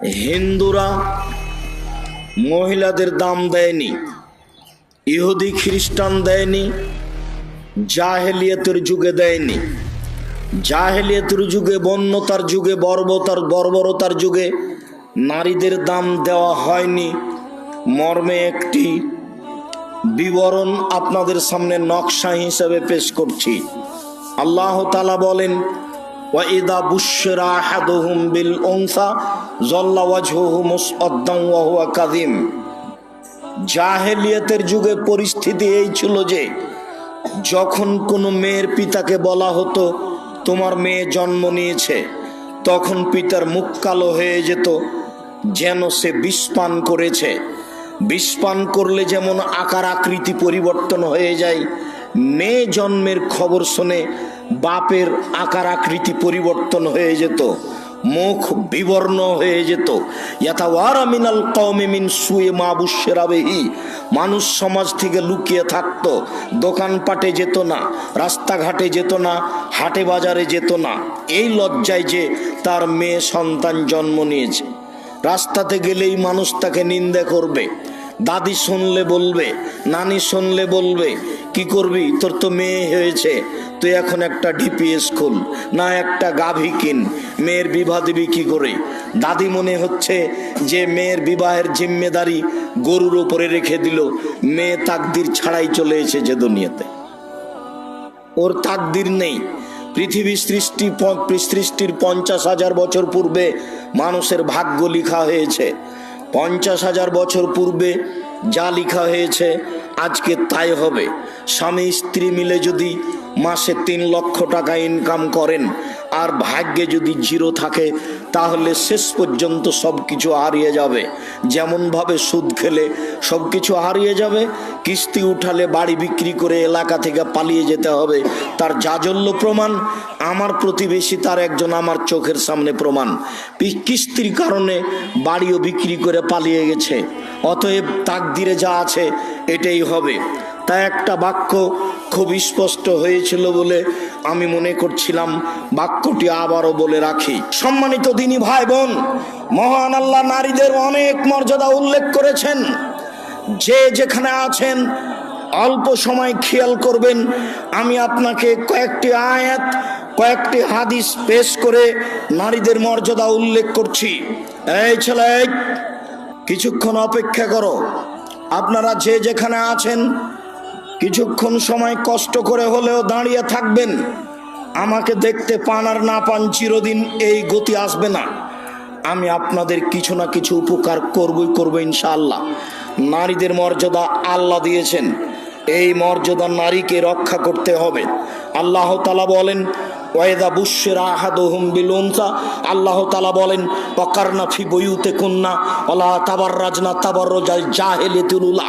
হিন্দুরা মহিলাদের দাম দেয়নি, ইহুদি খ্রিস্টান দেয়নি, জাহেলিয়াতের যুগে দেয়নি। জাহেলিয়াতের যুগে, বন্যতার যুগে, বর্বতার, বর্বরতার যুগে নারীদের দাম দেওয়া হয়নি। মর্মে একটি বিবরণ আপনাদের সামনে নকশা হিসেবে পেশ করছি। আল্লাহ তালা বলেন ওয়াইদা বুশরা আহাদুহুম বিল উনসা জল্লা ওয়াজহুহু মুসআদ্দাম ওয়া জাহেলিয়াতের যুগে পরিস্থিতি এই ছিল যে, যখন কোনো মেয়ের পিতাকে বলা হতো, তোমার মেয়ে জন্ম নিয়েছে তখন পিতার মুখ কালো হয়ে যেত, যেন সে বিষপান করেছে। বিষপান করলে যেমন আকার আকৃতি পরিবর্তন হয়ে যায়, মেয়ে জন্মের খবর শুনে বাপের আকার আকৃতি পরিবর্তন হয়ে যেত, মুখ বিবর্ণ হয়ে যেত। মিনাল কওমি মিন সুয়ে মাবুশেরাবেহি মানুষ সমাজ থেকে লুকিয়ে থাকতো, দোকানপাটে যেত না, রাস্তাঘাটে যেত না, হাটে বাজারে যেত না। এই লজ্জায় যে তার মেয়ে সন্তান জন্ম নিয়েছে। রাস্তাতে গেলেই মানুষ তাকে নিন্দা করবে। দাদি শুনলে বলবে, নানি শুনলে বলবে কি করবি? তোর তো মেয়ে হয়েছে। তুই এখন একটা ডিপিএস খুল না একটা গাভী কিন। মেয়ের বিবাহ দিবি কি করে? দাদি মনে হচ্ছে যে মেয়ের বিবাহের জিম্মেদারি গরুর ওপরে রেখে দিল। মেয়ে তাকদির ছাড়াই চলে এসেছে দুনিয়াতে। ওর তাকদির নেই। পৃথিবী সৃষ্টি সৃষ্টির পঞ্চাশ হাজার বছর পূর্বে মানুষের ভাগ্য লিখা হয়েছে। পঞ্চাশ হাজার বছর পূর্বে যা লেখা হয়েছে, আজকে তাই হবে। স্বামী স্ত্রী মিলে যদি মাসে তিন লক্ষ টাকা ইনকাম করেন আর ভাগ্যে যদি জিরো থাকে, তাহলে শেষ পর্যন্ত সব কিছু হারিয়ে যাবে। যেমনভাবে সুদ খেলে সব কিছু হারিয়ে যাবে, কিস্তি উঠালে বাড়ি বিক্রি করে এলাকা থেকে পালিয়ে যেতে হবে, তার জাজল্য প্রমাণ, আমার প্রতিবেশী তার একজন আমার চোখের সামনে প্রমাণ। কিস্তির কারণে বাড়িও বিক্রি করে পালিয়ে গেছে, অতএব তাক তাকদিরে যা আছে এটাই হবে। তা একটা বাক্য খুব স্পষ্ট হয়েছিল বলে আমি মনে করছিলাম বাক্যটি আবারও বলে রাখি। সম্মানিত দিনী ভাই বোন মহান আল্লাহ নারীদের অনেক মর্যাদা উল্লেখ করেছেন। যে যেখানে আছেন, অল্প সময় খেয়াল করবেন, আমি আপনাকে কয়েকটি আয়াত, কয়েকটি হাদিস পেশ করে নারীদের মর্যাদা উল্লেখ করছি। এই ছেলে, কিছুক্ষণ অপেক্ষা করো। আপনারা যে যেখানে আছেন কিছুক্ষণ সময় কষ্ট করে হলেও দাঁড়িয়ে থাকবেন। আমাকে দেখতে পান আর না পান চিরদিন এই গতি আসবে না। আমি আপনাদের কিছু না কিছু উপকার করবই, করব ইনশাআল্লাহ। নারীদের মর্যাদা আল্লাহ দিয়েছেন। এই মর্যাদা নারীকে রক্ষা করতে হবে। আল্লাহ তালা বলেন ওয়েদা বুশের আহাদুহুম বিল উনসা আল্লাহ তালা বলেন অকারনা ফি বইউতে কন্যা অলা তাবার রাজনা তাবার রোজাল জাহেলে তুলুলা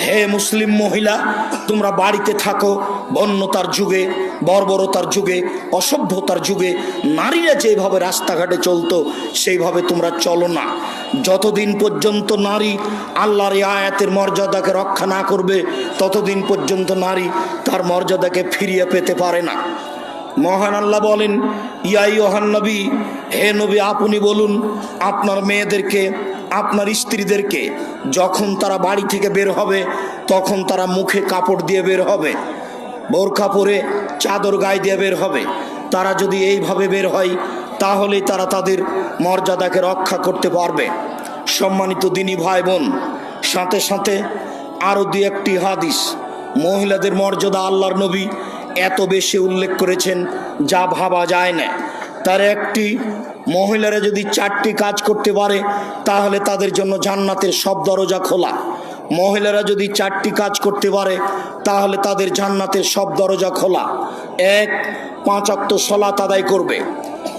হে মুসলিম মহিলা, তোমরা বাড়িতে থাকো, বন্যতার যুগে, বর্বরতার যুগে, অসভ্যতার যুগে, নারীরা যেভাবে রাস্তাঘাটে চলতো, সেইভাবে তোমরা চলো না। যতদিন পর্যন্ত নারী আল্লাহর আয়াতের মর্যাদাকে রক্ষা না করবে, ততদিন পর্যন্ত নারী তার মর্যাদাকে ফিরিয়ে পেতে পারে না। মহান আল্লাহ বলেন ইয়াই ওহান নবী, হে নবী, আপনি বলুন, আপনার মেয়েদেরকে, আপনার স্ত্রীদেরকে যখন তারা বাড়ি থেকে বের হবে, তখন তারা মুখে কাপড় দিয়ে বের হবে, বোরখা পরে চাদর গায়ে দিয়ে বের হবে। তারা যদি এইভাবে বের হয়, তাহলেই তারা তাদের মর্যাদাকে রক্ষা করতে পারবে। সম্মানিত দিনী ভাই বোন সাথে সাথে আরও দু একটি হাদিস। মহিলাদের মর্যাদা আল্লাহর নবী এত বেশি উল্লেখ করেছেন, যা ভাবা যায় না। তার একটি, মহিলারা যদি চারটি কাজ করতে পারে, তাহলে তাদের জন্য জান্নাতের সব দরজা খোলা। মহিলারা যদি চারটি কাজ করতে পারে, তাহলে তাদের জান্নাতের সব দরজা খোলা। এক, পাঁচ অক্ত সলাত আদায় করবে।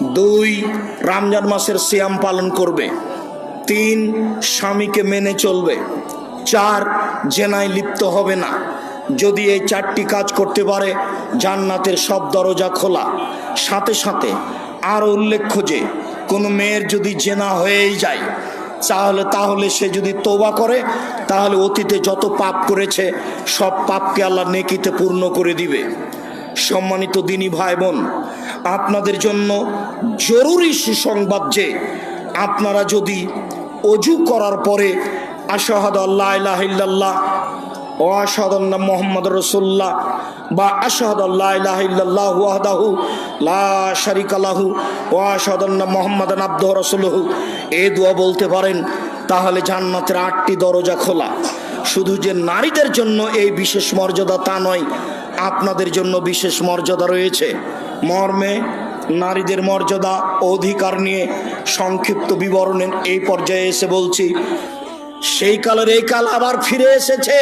দুই, রমজান মাসের সিয়াম পালন করবে। তিন, স্বামীকে মেনে চলবে। চার, জেনায় লিপ্ত হবে না। যদি এই চারটি কাজ করতে পারে, জান্নাতের সব দরজা খোলা। সাথে সাথে আর উল্লেখ্য যে, কোনো মেয়ের যদি জেনা হয়েই যায়, তাহলে তাহলে সে যদি তোবা করে, তাহলে অতীতে যত পাপ করেছে, সব পাপকে আল্লাহ নেকিতে পূর্ণ করে দিবে। সম্মানিত দিনী ভাই বোন আপনাদের জন্য জরুরি সুসংবাদ যে, আপনারা যদি অজু করার পরে আশাহাদ আল্লাহ ইল্লাল্লাহ ও আশহাদু আন্না মুহাম্মদ রাসূলুল্লাহ বা আশহাদু আল্লা ইলাহা ওয়াহদাহু লা শারিকা লাহু ওয়া আশহাদু আন্না মুহাম্মাদান আবদুহু ওয়া রাসূলুহু। এই দোয়া বলতে পারেন, তাহলে জান্নাতের আটটি দরজা খোলা। শুধু যে নারীদের জন্য এই বিশেষ মর্যাদা তা নয়, আপনাদের জন্য বিশেষ মর্যাদা রয়েছে। মর্মে নারীদের মর্যাদা, অধিকার নিয়ে সংক্ষিপ্ত বিবরণের এই পর্যায়ে এসে বলছি সেই কালের এই কাল আবার ফিরে এসেছে।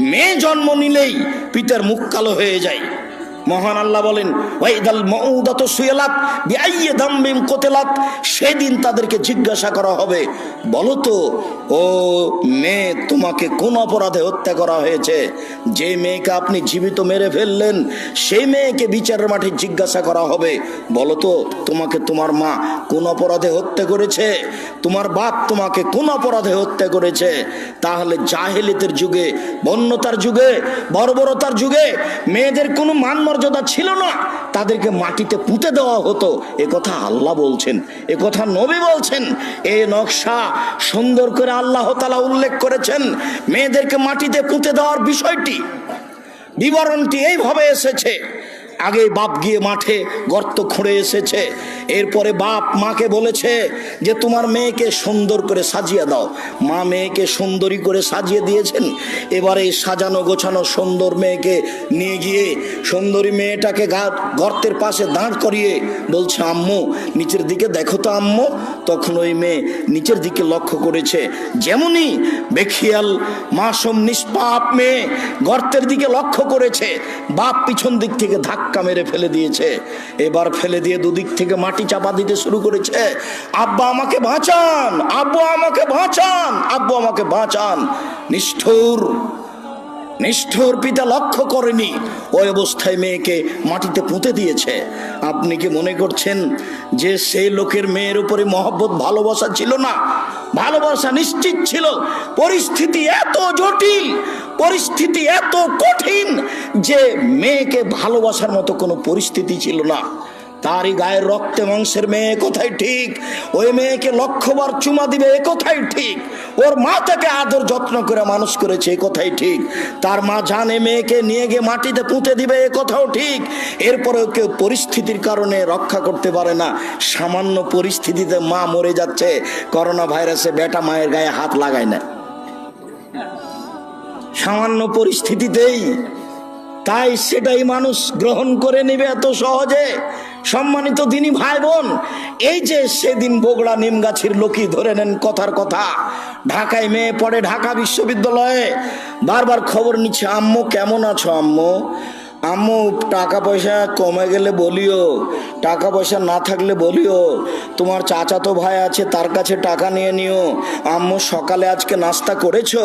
মেয়ে জন্ম নিলেই পিতার মুখ কালো হয়ে যায়। মহান আল্লাহ বলেন সেদিন তাদেরকে জিজ্ঞাসা করা হবে, বলো তো, ও মেয়ে, তোমাকে কোন অপরাধে হত্যা করা হয়েছে? যে মেয়েকে আপনি জীবিত মেরে ফেললেন, সেই মেয়েকে বিচারের মাঠে জিজ্ঞাসা করা হবে। বলো তো, তোমাকে তোমার মা কোন অপরাধে হত্যা করেছে? তোমার বাপ তোমাকে কোন অপরাধে হত্যা করেছে? তাহলে জাহেলিতের যুগে, বন্যতার যুগে, বর্বরতার যুগে মেয়েদের কোনো মান মর্যাদা ছিল না, তাদেরকে মাটিতে পুঁতে দেওয়া হতো। এ কথা আল্লাহ বলছেন, এ কথা নবী বলছেন। এ নকশা সুন্দর করে আল্লাহ তালা উল্লেখ করেছেন, মেয়েদেরকে মাটিতে পুঁতে দেওয়ার বিষয়টি, বিবরণটি এইভাবে এসেছে। আগে বাপ গিয়ে মাঠে গর্ত খুঁড়ে এসেছে। এরপরে বাপ মাকে বলেছে যে, তোমার মেয়েকে সুন্দর করে সাজিয়ে দাও। মা মেয়েকে সুন্দরী করে সাজিয়ে দিয়েছেন। এবারে সাজানো গোছানো সুন্দর মেয়েকে নিয়ে গিয়ে সুন্দরী মেয়েটাকে গর্তের পাশে দাঁড় করিয়ে বলছে, আম্মু, নিচের দিকে দেখো তো আম্মু। তখন ওই মেয়ে নিচের দিকে লক্ষ্য করেছে। যেমনই বেখিয়াল, মাসুম, নিষ্পাপ মেয়ে গর্তের দিকে লক্ষ্য করেছে, বাপ পিছন দিক থেকে ধাক্কা মেরে ফেলে দিয়েছে। এবার ফেলে দিয়ে দুদিক থেকে মাটি চাপা দিতে শুরু করেছে। আব্বা, আমাকে বাঁচান! আব্বু, আমাকে বাঁচান! আব্বু, আমাকে বাঁচান! নিষ্ঠুর! নিষ্ঠুর পিতা লক্ষ্য করেনি। ওই অবস্থায় মেয়েকে মাটিতে পুঁতে দিয়েছে। আপনি কি মনে করছেন যে সেই লোকের মেয়ের উপরে মহব্বত, ভালোবাসা ছিল না? ভালোবাসা নিশ্চিত ছিল। পরিস্থিতি এত জটিল। পরিস্থিতি এত কঠিন যে মেয়েকে ভালোবাসার মতো কোনো পরিস্থিতি ছিল না। তারই গায়ের রক্তে মাংসের মেয়ে কোথায় ঠিক? ওই মেয়েকে লক্ষ্যবার চুমা দিবে এ কোথায় ঠিক? ওর মা তাকে আদর যত্ন করে মানুষ করেছে এ কোথায় ঠিক? তার মা জানে মেয়েকে নিয়ে গিয়ে মাটিতে পুঁতে দিবে এ কথাও ঠিক? এরপরেও কেউ পরিস্থিতির কারণে রক্ষা করতে পারে না। সামান্য পরিস্থিতিতে মা মরে যাচ্ছে। করোনা ভাইরাসে বেটা মায়ের গায়ে হাত লাগায় না। সামান্য পরিস্থিতিতেই, তাই সেটাই মানুষ গ্রহণ করে নেবে এত সহজে। সম্মানিত দিনী ভাই বোন এই যে সেদিন বগড়া নিমগাছির লোকই ধরে নেন কথার কথা। ঢাকায় মেয়ে পড়ে ঢাকা বিশ্ববিদ্যালয়ে। বারবার খবর নিচ্ছে, আম্মু, কেমন আছো আম্মু? আম্মু টাকা পয়সা কমে গেলে বলিও টাকা পয়সা না থাকলে বলিও, তোমার চাচাতো ভাই আছে, তার কাছে টাকা নিয়ে নিও। আম্মু, সকালে আজকে নাস্তা করেছ?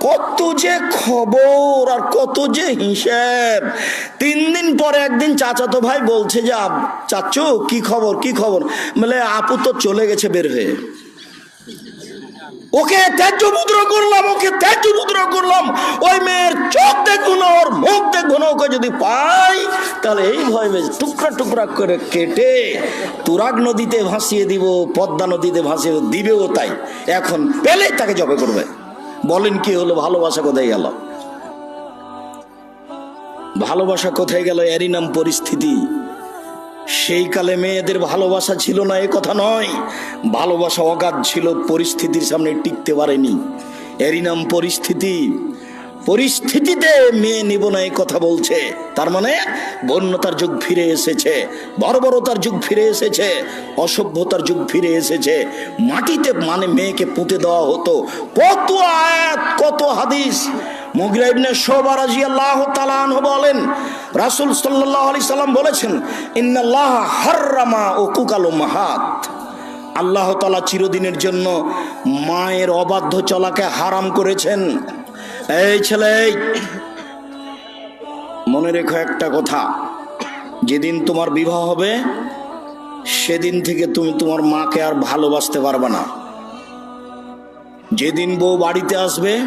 কত যে খবর আর কত যে হিসেব। তিন দিন পরে একদিন চাচাতো ভাই বলছে যে চাচু, কি খবর কি খবর? বলে, আপু তো চলে গেছে বের হয়ে। ওকে ত্যায্য মুদ্রা করলাম, ওকে ত্যায্য মুদ্রা করলাম। ওই মেয়ের চোখ দেখব না ওর মুখ দেখব না ওকে যদি পাই, তাহলে এই ভয় টুকরা টুকরা করে কেটে তুরাগ নদীতে ভাসিয়ে দিব, পদ্মা নদীতে ভাসিয়ে দিবেও তাই। এখন পেলেই তাকে জবে করবে। বলেন কি হলো, ভালোবাসা কোথায় গেল? ভালোবাসা কোথায় গেল, এরই নাম পরিস্থিতি। সেই কালে মেয়েদের ভালোবাসা ছিল না, এ কথা নয়। ভালোবাসা অগাধ ছিল, পরিস্থিতির সামনে টিকতে পারেনি। এরই নাম পরিস্থিতি। পরিস্থিতিতে মেয়ে নিব না এই কথা বলছে। তার মানে বন্যতার যুগ ফিরে এসেছে, বর্বরতার যুগ ফিরে এসেছে, অসভ্যতার যুগ ফিরে এসেছে। মাটিতে মানে মেয়েকে পুঁতে দেওয়া হতো। কত আয়াত, কত হাদিস। মুগরা ইবনে শোবা রাদিয়াল্লাহু তাআলা বলেন, রাসূল সাল্লাল্লাহু আলাইহি সাল্লাম বলেছেন, ইন্নাল্লাহ হাররামা উকুকাল মাহাত। আল্লাহ তাআলা চিরদিনের জন্য মায়ের অবাধ্য চলাকে হারাম করেছেন। এই ছেলে, মনে রেখো একটা কথা। যেদিন তোমার বিবাহ হবে, সেদিন থেকে তুমি তোমার মাকে আর ভালোবাসতে পারবে না। যেদিন বউ বাড়িতে আসবে,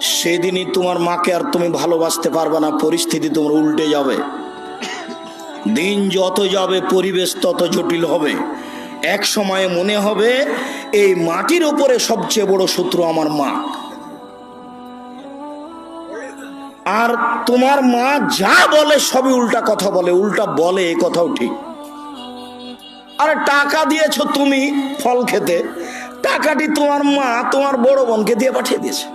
সেদিনই তোমার মাকে আর তুমি ভালোবাসতে পারবে না, পরিস্থিতি তোমার উল্টে যাবে। দিন যত যাবে, পরিবেশ তত জটিল হবে। এক সময়ে মনে হবে, এই মাটির ওপরে সবচেয়ে বড় শত্রু আমার মা। আর তোমার মা যা বলে সবই উল্টা কথা বলে, উল্টা বলে, এ কথাও ঠিক। আরে টাকা দিয়েছ তুমি ফল খেতে, টাকাটি তোমার মা তোমার বড় বোনকে দিয়ে পাঠিয়ে দিয়েছে।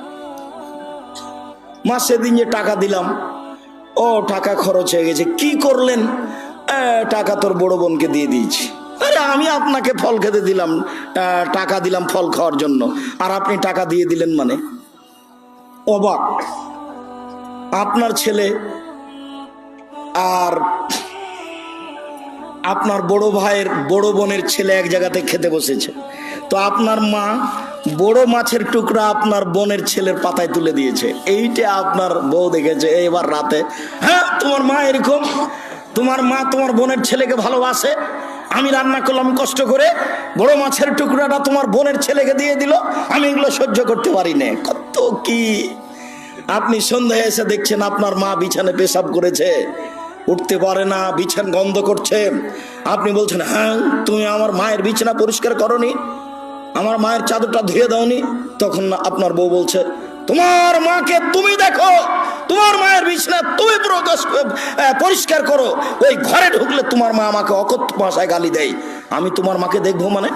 মা সেদিন যে টাকা দিলাম, ও টাকা খরচ হয়ে গেছে, কি করলেন? টাকা তোর বড় বোনকে দিয়ে দিয়েছি। আরে আমি আপনাকে ফল খেতে দিলাম টাকা দিলাম ফল খাওয়ার জন্য, আর আপনি টাকা দিয়ে দিলেন মানে? অবাক। আপনার ছেলে আর আপনার বড় ভাইয়ের বড় বোনের ছেলে এক জায়গাতে খেতে বসেছে। তো আপনার মা বড় মাছের টুকরা আপনার বোনের ছেলের পাতায় তুলে দিয়েছে। এইটা আপনার বউ দেখেছে এবার রাতে হ্যাঁ তোমার মা এরকম? তোমার মা তোমার বোনের ছেলেকে ভালোবাসে? আমি রান্না করলাম কষ্ট করে, বড় মাছের টুকরাটা তোমার বোনের ছেলেকে দিয়ে দিল, আমি এগুলো সহ্য করতে পারি না। কত কি আপনি সন্ধ্যায় এসে দেখছেন আপনার মা বিছানে পেশাব করেছে। উঠতে পারে না, বিছান গন্ধ করছে। আপনি বলছেন হ্যাঁ তুমি আমার মায়ের বিছানা পরিষ্কার করনি, আমার মায়ের চাদরটা ধুয়ে দাওনি। তখন আপনার বউ বলছে, তোমার মাকে তুমি দেখো, তোমার মায়ের বিছানা তুমি প্রকাশ পরিষ্কার করো। ওই ঘরে ঢুকলে তোমার মা আমাকে অকথ্য ভাষায় গালি দেয়। আমি তোমার মাকে দেখব মানে?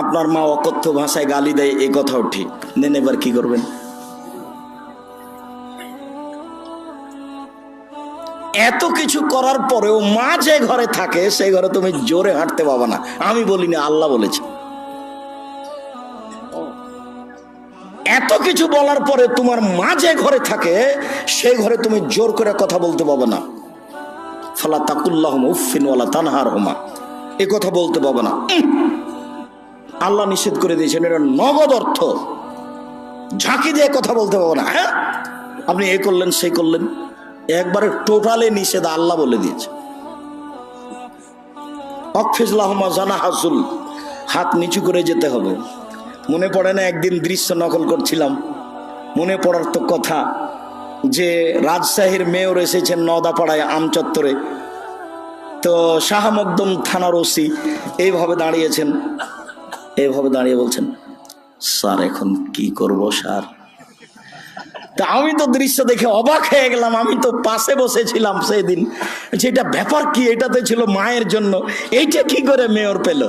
আপনার মা অকথ্য ভাষায় গালি দেয় এই কথাও ঠিক। নেন এবার কি করবেন? এত কিছু করার পরেও মা যে ঘরে থাকে সেই ঘরে তুমি জোরে হাঁটতে পাবো না। আমি বলিনি, আল্লাহ বলেছে। এত কিছু বলার পরে তোমার মা যে ঘরে থাকে সেই ঘরে তুমি জোর করে কথা বলতে পাবো না। ফালা তাকুল্লাহ উফিনওয়ালা তানহার হোমা এ কথা বলতে পাবো না। আল্লাহ নিষেধ করে দিয়েছেন, এটা নগদ অর্থ। ঝাঁকি দিয়ে কথা বলতে পাবো না। হ্যাঁ? আপনি এ করলেন সেই করলেন। একবারে টোটালে নিষেধ আল্লাহ বলে দিয়েছে। হাসুল হাত নিচু করে যেতে হবে। মনে পড়ে না একদিন দৃশ্য নকল করছিলাম? মনে পড়ার তো কথা যে রাজশাহীর মেয়র এসেছেন নদাপাড়ায় আম চত্বরে তো শাহ মকদম থানার ওসি এইভাবে দাঁড়িয়েছেন, এইভাবে দাঁড়িয়ে বলছেন, স্যার, এখন কি করব, স্যার? তা আমি তো দৃশ্য দেখে অবাক হয়ে গেলাম, আমি তো পাশে বসেছিলাম সেই দিন যেটা ব্যাপার কি? এটাতে ছিল মায়ের জন্য। এইটা কি করে মেয়র পেল?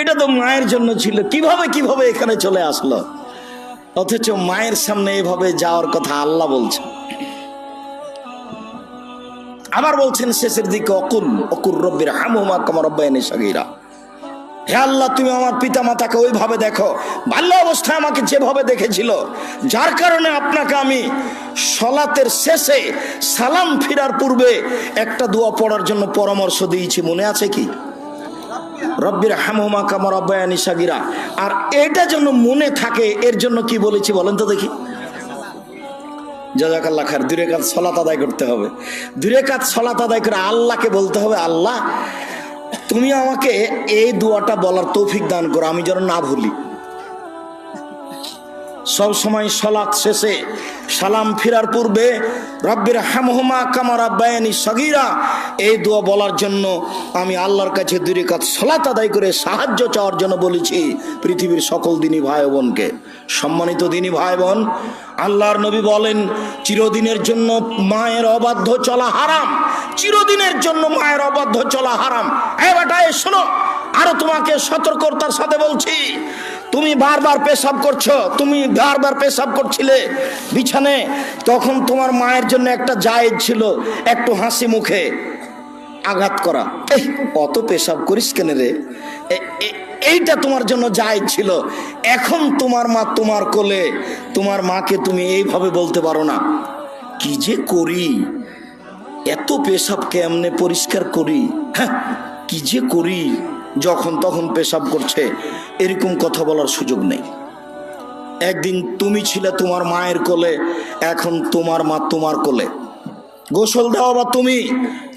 এটা তো মায়ের জন্য ছিল। কীভাবে কীভাবে এখানে চলে আসলো? অথচ মায়ের সামনে এভাবে যাওয়ার কথা আল্লাহ বলছে আবার বলছেন, শেষের দিকে অকুল অকুর রব্বির হামুমা কামার রব্বায়নি সাগিরা। হে আল্লাহ, তুমি আমার পিতা মাতাকে ওইভাবে দেখো। বাল্য অবস্থায় আমাকে যেভাবে দেখেছিল, যার কারণে আপনাকে আমি সলাতের শেষে সালাম ফিরার পূর্বে একটা দোয়া পড়ার জন্য পরামর্শ দিয়েছি। মনে আছে কি? রব্বির হামুমা কামার আব্বায়ানি সাগিরা। আর এটা যেন মনে থাকে, এর জন্য কি বলেছি বলেন তো দেখি। জাজাকাল্লা খার দূরে কাজ সলাত আদায় করতে হবে। দূরে কাজ সলাত আদায় করে আল্লাহকে বলতে হবে, আল্লাহ তুমি আমাকে এই দোয়াটা বলার তৌফিক দান করো আমি যেন না ভুলি। সব সময় সলাৎ শেষে সালাম ফিরার পূর্বে রব্বির হামহুমা কামার আব্বায়ানি সগিরা। এই দোয়া বলার জন্য আমি আল্লাহর কাছে দূরে কাজ সলাত আদায় করে সাহায্য চাওয়ার জন্য বলেছি পৃথিবীর সকল দিনী ভাই বোনকে। সম্মানিত দিনী ভাই বোন, আল্লাহর নবী বলেন, চিরদিনের জন্য মায়ের অবাধ্য চলা হারাম। চিরদিনের জন্য মায়ের অবাধ্য চলা হারাম। হ্যাঁ বেটা শোনো, আরও তোমাকে সতর্কতার সাথে বলছি তুমি বারবার পেশাব করছ, তুমি বারবার পেশাব করছিলে বিছানে, তখন তোমার মায়ের জন্য একটা জায়েজ ছিল, একটু হাসি মুখে আঘাত করা। এই অত পেশাব করিস কেন রে? এইটা তোমার জন্য জায়েজ ছিল। এখন তোমার মা তোমার কোলে, তোমার মাকে তুমি এইভাবে বলতে পারো না। কি যে করি? এত পেশাব কেমনে পরিষ্কার করি? হ্যাঁ কি যে করি? যখন তখন পেশাব করছে, এরকম কথা বলার সুযোগ নেই। একদিন তুমি ছিলে তোমার মায়ের কোলে, এখন তোমার মা তোমার কোলে। গোসল দেওয়া বা তুমি,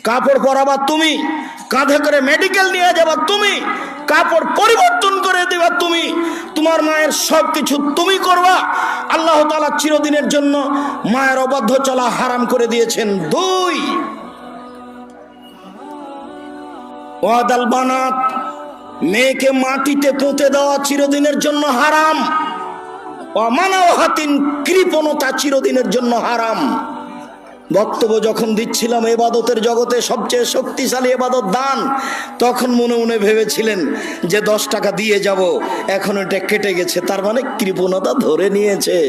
কাপড় পরাবা তুমি, কাঁধে করে মেডিকেল নিয়ে যাবা তুমি, কাপড় পরিবর্তন করে দেবা তুমি, তোমার মায়ের সব কিছু তুমি করবা। আল্লাহ তালা চিরদিনের জন্য মায়ের অবাধ্য চলা হারাম করে দিয়েছেন। দুই, ওয়াদাল বানাত মেয়েকে মাটিতে পুঁতে দেওয়া চিরদিনের জন্য হারাম। অমানাও হাতিন কৃপণতা চিরদিনের জন্য হারাম। বক্তব্য যখন দিচ্ছিলাম এবাদতের জগতে সবচেয়ে শক্তিশালী এবাদত দান, তখন মনে মনে ভেবেছিলেন যে দশ টাকা দিয়ে যাব, এখন এটা কেটে গেছে, তার মানে কৃপণতা ধরে নিয়েছে।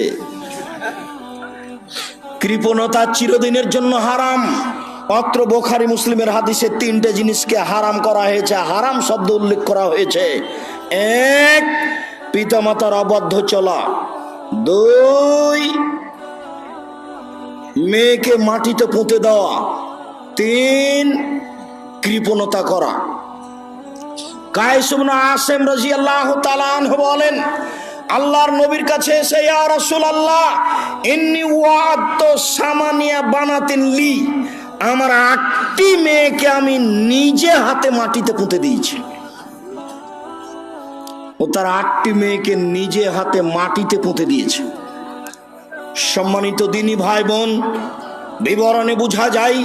কৃপণতা চিরদিনের জন্য হারাম। অত্র বোখারি মুসলিমের হাদিসে তিনটে জিনিসকে হারাম করা হয়েছে, হারাম শব্দ উল্লেখ করা হয়েছে। এক, পিতামাতার অবাধ্য চলা। দুই, মেয়েকে মাটিতে পুঁতে দেওয়া। তিন, কৃপণতা করা। কায়সুবন আসেম রাজি আল্লাহ তালান বলেন, আল্লাহর নবীর কাছে এসে, ইয়া রাসূলুল্লাহ, ইন্নি ওয়াদ সামানিয়া বানাতিন লি। আমার আটটি মেয়েকে আমি নিজে হাতে মাটিতে পুঁতে দিয়েছি। ও তার আটটি মেয়েকে নিজে হাতে মাটিতে পুঁতে দিয়েছে। সম্মানিত দিনী ভাই বোন বিবরণে বোঝা যায়,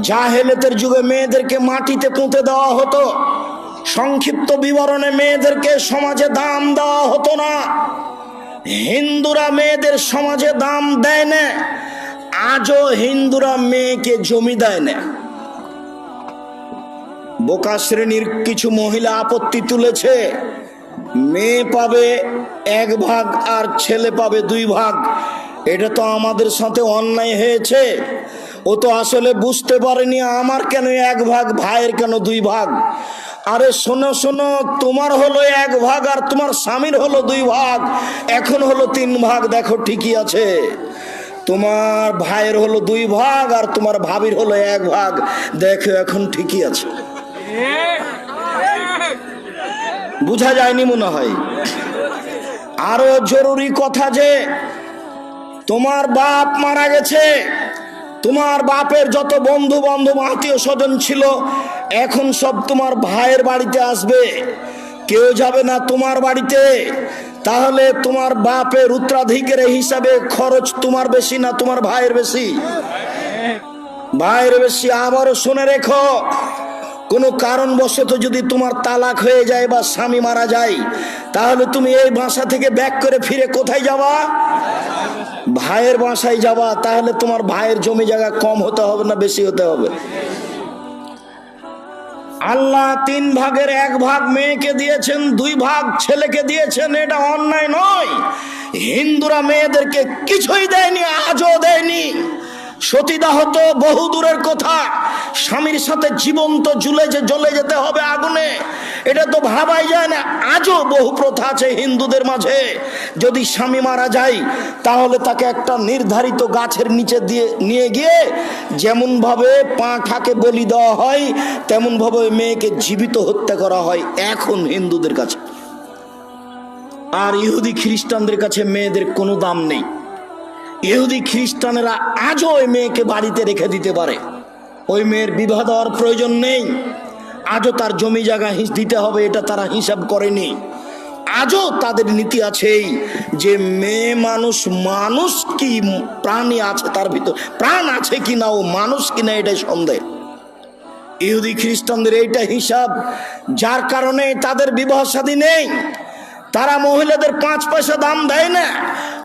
জাহেলেতের যুগে মেয়েদেরকে মাটিতে পুঁতে দেওয়া হতো। সংক্ষিপ্ত বিবরণে মেয়েদেরকে সমাজে দাম দেওয়া হতো না। হিন্দুরা মেয়েদের সমাজে দাম দেয় না। আজও হিন্দুরা মেয়েকে জমি দেয় না। বোকা শ্রেণির কিছু মহিলা আপত্তি তুলেছে, মেয়ে পাবে এক ভাগ আর ছেলে পাবে দুই ভাগ। এটা তো আমাদের সাথে অন্যায় হয়েছে। ও তো আসলে বুঝতে পারেনি আমার কেন এক ভাগ, ভাইয়ের কেন দুই ভাগ। আরে শোনো শোনো, তোমার হলো এক ভাগ আর তোমার স্বামীর হলো দুই ভাগ। এখন হলো তিন ভাগ, দেখো ঠিকই আছে। তোমার ভাইয়ের হলো দুই ভাগ আর তোমার ভাবির হলো এক ভাগ। দেখো, এখন ঠিকই আছে। বুঝা যায়নি মনে হয়? আরও জরুরি কথা যে, তোমার বাপ মারা গেছে, তোমার বাপের যত বন্ধু বান্ধব আত্মীয় স্বজন ছিল, এখন সব তোমার ভাইয়ের বাড়িতে আসবে। কেউ যাবে না তোমার বাড়িতে। তাহলে তোমার বাপের উত্তরাধিকারের হিসাবে খরচ তোমার বেশি না তোমার ভাইয়ের বেশি? ভাইয়ের বেশি। আবারও শুনে রেখো, কোনো কারণবশত যদি তোমার তালাক হয়ে যায় বা স্বামী মারা যায়, তাহলে তুমি এই বাসা থেকে ব্যাক করে ফিরে কোথায় যাবা? ভাইয়ের বাসায় যাবা, তাহলে তোমার ভাইয়ের জমি জায়গা কম হতে হবে না বেশি হতে হবে? আল্লাহ তিন ভাগের এক ভাগ মেয়েকে দিয়েছেন, দুই ভাগ ছেলেকে দিয়েছেন, এটা অন্যায় নয়। হিন্দুরা মেয়েদেরকে কিছুই দেয়নি, আজও দেয়নি। সতীদাহ তো বহু দূরের কথা। স্বামীর সাথে জীবন্ত জুলে যে জ্বলে যেতে হবে আগুনে, এটা তো ভাবাই যায় না। আজও বহু প্রথা আছে হিন্দুদের মাঝে। যদি স্বামী মারা যায়, তাহলে তাকে একটা নির্ধারিত গাছের নিচে দিয়ে নিয়ে গিয়ে যেমন ভাবে পাঁঠাকে বলি দেওয়া হয় তেমন ভাবে মেয়েকে জীবিত হত্যা করা হয় এখন হিন্দুদের কাছে। আর ইহুদি খ্রিস্টানদের কাছে মেয়েদের কোনো দাম নেই। ইহুদি খ্রিস্টানেরা আজও ওই মেয়েকে বাড়িতে রেখে দিতে পারে। ওই মেয়ের বিবাহ দেওয়ার প্রয়োজন নেই। আজও তার জমি জায়গা হিস দিতে হবে, এটা তারা হিসাব করেনি। আজও তাদের নীতি আছেই যে মেয়ে মানুষ মানুষ কি প্রাণী আছে তার ভিতর প্রাণ আছে কি না ও মানুষ কি না এটাই সন্দেহ। ইহুদি খ্রিস্টানদের এইটা হিসাব, যার কারণে তাদের বিবাহ সাদী নেই। তারা মহিলাদের পাঁচ পয়সা দাম দেয় না।